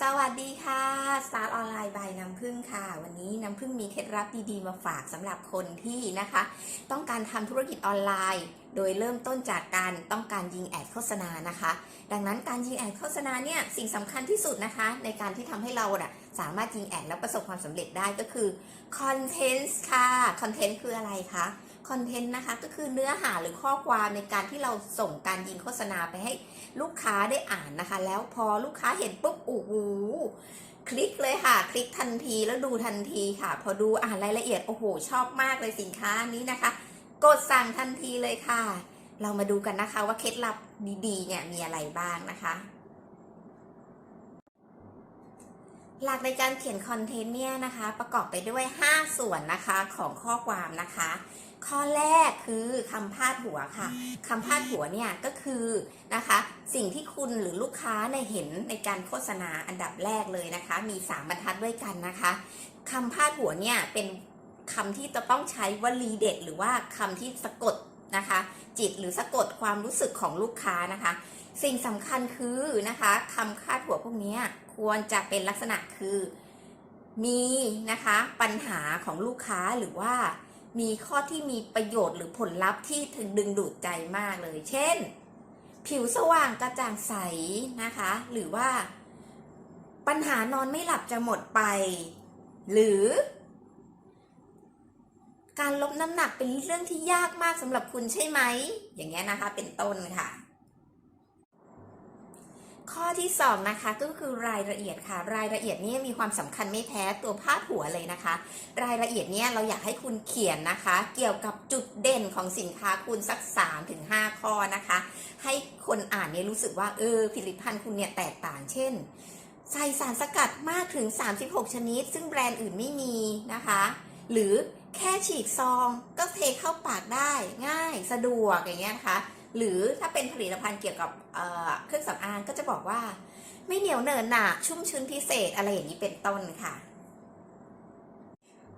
สวัสดีค่ะสตาร์ทออนไลน์บายน้ำพึ่งค่ะ วันนี้น้ำพึ่งมีเคล็ดลับดีๆมาฝากสำหรับคนที่นะคะ ต้องการทำธุรกิจออนไลน์ โดยเริ่มต้นจากการต้องการยิงแอดโฆษณานะคะ ดังนั้นการยิงแอดโฆษณาเนี่ยสิ่งสำคัญที่สุดนะคะ ในการที่ทำให้เราน่ะสามารถยิงแอดแล้วประสบความสำเร็จได้ก็คือคอนเทนต์ค่ะคอนเทนต์คืออะไรคะคอนเทนต์นะคะก็คือเนื้อหาหรือข้อความในการที่เราส่งการยิงโฆษณาไปให้ลูกค้าได้อ่านนะคะ แล้วพอลูกค้าเห็นปุ๊บ โอ้โหคลิกเลยค่ะ คลิกทันทีแล้วดูทันทีค่ะ พอดูอ่านรายละเอียดโอ้โห ชอบมากเลยสินค้านี้นะคะ กดสั่งทันทีเลยค่ะ เรามาดูกันนะคะว่าเคล็ดลับดีๆเนี่ยมีอะไรบ้างนะคะหลักในการเขียนคอนเทนต์เนี่ยนะคะ ประกอบไปด้วย 5 ส่วนนะคะของข้อความนะคะ ข้อแรกคือคำพาดหัวค่ะคำพาดหัวเนี่ยก็คือนะคะ สิ่งที่คุณหรือลูกค้าเนี่ยเห็นในการโฆษณาอันดับแรกเลยนะคะ มี 3 บรรทัดด้วยกันนะคะคำพาดหัวเนี่ยเป็นคำที่จะต้องใช้วลีเด็ด หรือว่าคำที่สะกดนะคะ จิตหรือสะกดความรู้สึกของลูกค้านะคะ สิ่งสำคัญคือนะคะคำคาดหัวพวกนี้ควรจะเป็นลักษณะคือมีนะคะปัญหาของลูกค้าหรือว่า มีข้อที่มีประโยชน์หรือผลลัพธ์ที่ถึงดึงดูดใจมากเลย เช่น ผิวสว่างกระจ่างใสนะคะ หรือว่า ปัญหานอนไม่หลับจะหมดไป หรือ การลดน้ำหนักเป็นเรื่องที่ยากมากสำหรับคุณใช่ไหม อย่างเงี้ยนะคะ เป็นต้นค่ะ ข้อที่สองนะคะก็คือรายละเอียดค่ะ รายละเอียดนี้มีความสำคัญไม่แพ้ตัวพาดหัวเลยนะคะ รายละเอียดนี้เราอยากให้คุณเขียนนะคะ เกี่ยวกับจุดเด่นของสินค้าคุณสัก3ถึง5ข้อนะคะ ให้คนอ่านเนี่ยรู้สึกว่าเออผลิตภัณฑ์คุณเนี่ยแตกต่างเช่น ใส่สารสกัดมากถึง 36 ชนิด ซึ่งแบรนด์อื่นไม่มีนะคะ หรือแค่ฉีกซองก็เทเข้าปากได้ง่ายสะดวกอย่างเงี้ยนะคะ หรือถ้าเป็นผลิตภัณฑ์เกี่ยวกับเครื่องสำอางก็จะบอกว่า ไม่เหนียวเนอะหนะชุ่มชื้นพิเศษอะไรอย่างนี้เป็นต้นค่ะ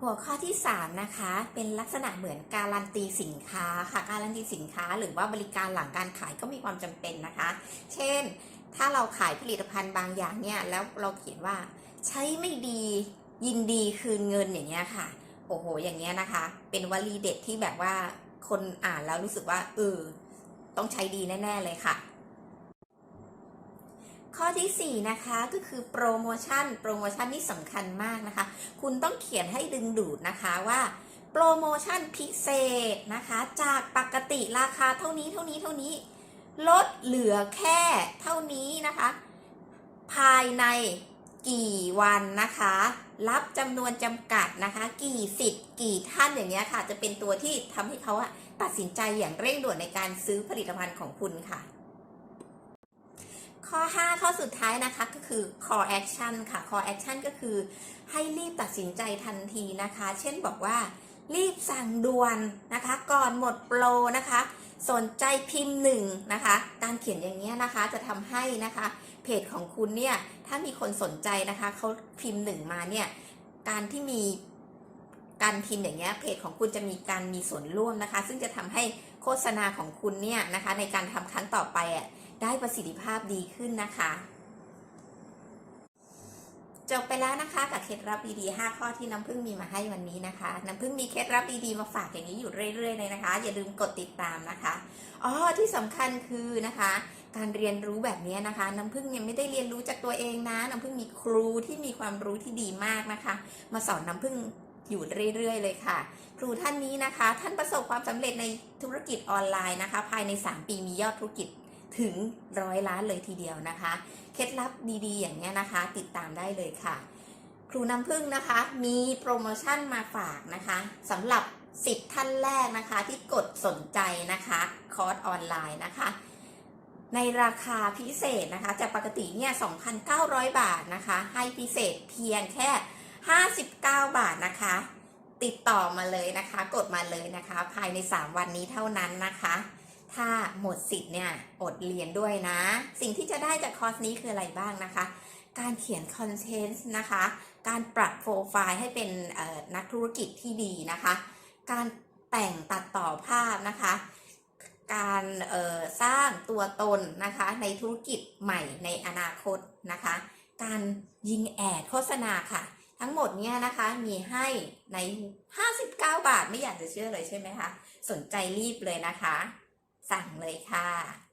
หัวข้อที่ 3 นะคะ เป็นลักษณะเหมือนการันตีสินค้าค่ะ การันตีสินค้า หรือว่าบริการหลังการขายก็มีความจำเป็นนะคะ เช่น ถ้าเราขายผลิตภัณฑ์บางอย่างเนี่ยแล้วเราเขียนว่าใช้ไม่ดียินดีคืนเงินอย่างเงี้ยค่ะ โอ้โห อย่างเงี้ยนะคะ เป็นวลีเด็ดที่แบบว่าคนอ่านแล้วรู้สึกว่าเออ ต้องใช้ดีแน่ ๆ เลยค่ะ ข้อที่ 4 นะคะก็คือโปรโมชั่นโปรโมชั่นนี่สำคัญมากนะคะ คุณต้องเขียนให้ดึงดูดนะคะว่าโปรโมชั่นพิเศษนะคะ จากปกติราคาเท่านี้เท่านี้เท่านี้ ลดเหลือแค่เท่านี้นะคะ ภายใน กี่วันนะคะ รับจำนวนจำกัดนะคะ กี่สิทธิ์กี่ท่านอย่างเงี้ยค่ะ จะเป็นตัวที่ทำให้เขาตัดสินใจอย่างเร่งด่วนในการซื้อผลิตภัณฑ์ของคุณค่ะ ข้อ 5 ข้อสุดท้ายนะคะก็คือ call action ค่ะ call action ก็คือให้รีบตัดสินใจทันทีนะคะ เช่นบอกว่า รีบสั่งด่วนนะคะ ก่อนหมดโปรนะคะ สนใจพิมพ์หนึ่งนะคะ การเขียนอย่างนี้นะคะจะทำให้นะคะ เพจของคุณเนี่ยถ้ามีคนสนใจนะคะเขาพิมพ์หนึ่งมาเนี่ยการที่มีการพิมพ์อย่างเงี้ยเพจของคุณจะมีการมีส่วนร่วมนะคะ ซึ่งจะทำให้โฆษณาของคุณเนี่ยนะคะ ในการทำครั้งต่อไปอะได้ประสิทธิภาพดีขึ้นนะคะ จบไปแล้วนะคะกับเคล็ดลับดีๆ5ข้อที่น้ำพึ่งมีมาให้วันนี้นะคะ น้ำพึ่งมีเคล็ดลับดีๆมาฝากอย่างนี้อยู่เรื่อยๆเลยนะคะ อย่าลืมกดติดตามนะคะอ๋อที่สำคัญคือนะคะ การเรียนรู้แบบนี้นะคะ น้ำพึ่งยังไม่ได้เรียนรู้จากตัวเองนะ น้ำพึ่งมีครูที่มีความรู้ที่ดีมากนะคะ มาสอนน้ำพึ่งอยู่เรื่อยๆ เลยค่ะ ครูท่านนี้นะคะ ท่านประสบความสำเร็จในธุรกิจออนไลน์นะคะ ภายใน 3 ปีมียอดธุรกิจ ถึงร้อยล้านเลยทีเดียวนะคะ เคล็ดลับดีๆ อย่างนี้นะคะ ติดตามได้เลยค่ะ ครูน้ำพึ่งนะคะ มีโปรโมชั่นมาฝากนะคะสำหรับ 10 ท่านแรกนะคะ ที่กดสนใจนะคะคอร์สออนไลน์นะคะ ในราคาพิเศษนะคะ จากปกติเนี่ย 2,900 บาทนะคะ ให้พิเศษเพียงแค่ 59 บาทนะคะ ติดต่อมาเลยนะคะ กดมาเลยนะคะ ภายใน 3 วันนี้เท่านั้นนะคะ ถ้าหมดสิทธิ์เนี่ยอดเรียนด้วยนะ สิ่งที่จะได้จากคอร์สนี้คืออะไรบ้างนะคะ การเขียนคอนเทนต์นะคะ การปรับโปรไฟล์ให้เป็นนักธุรกิจที่ดีนะคะ การแต่งตัดต่อภาพนะคะ การสร้างตัวตนนะคะในธุรกิจใหม่ในอนาคตนะคะ การยิงแอดโฆษณาค่ะ ทั้งหมดเนี่ยนะคะมีให้ใน 59 บาทไม่อยากจะเชื่อเลยใช่ไหมคะ สนใจรีบเลยนะคะ สั่งเลยค่ะ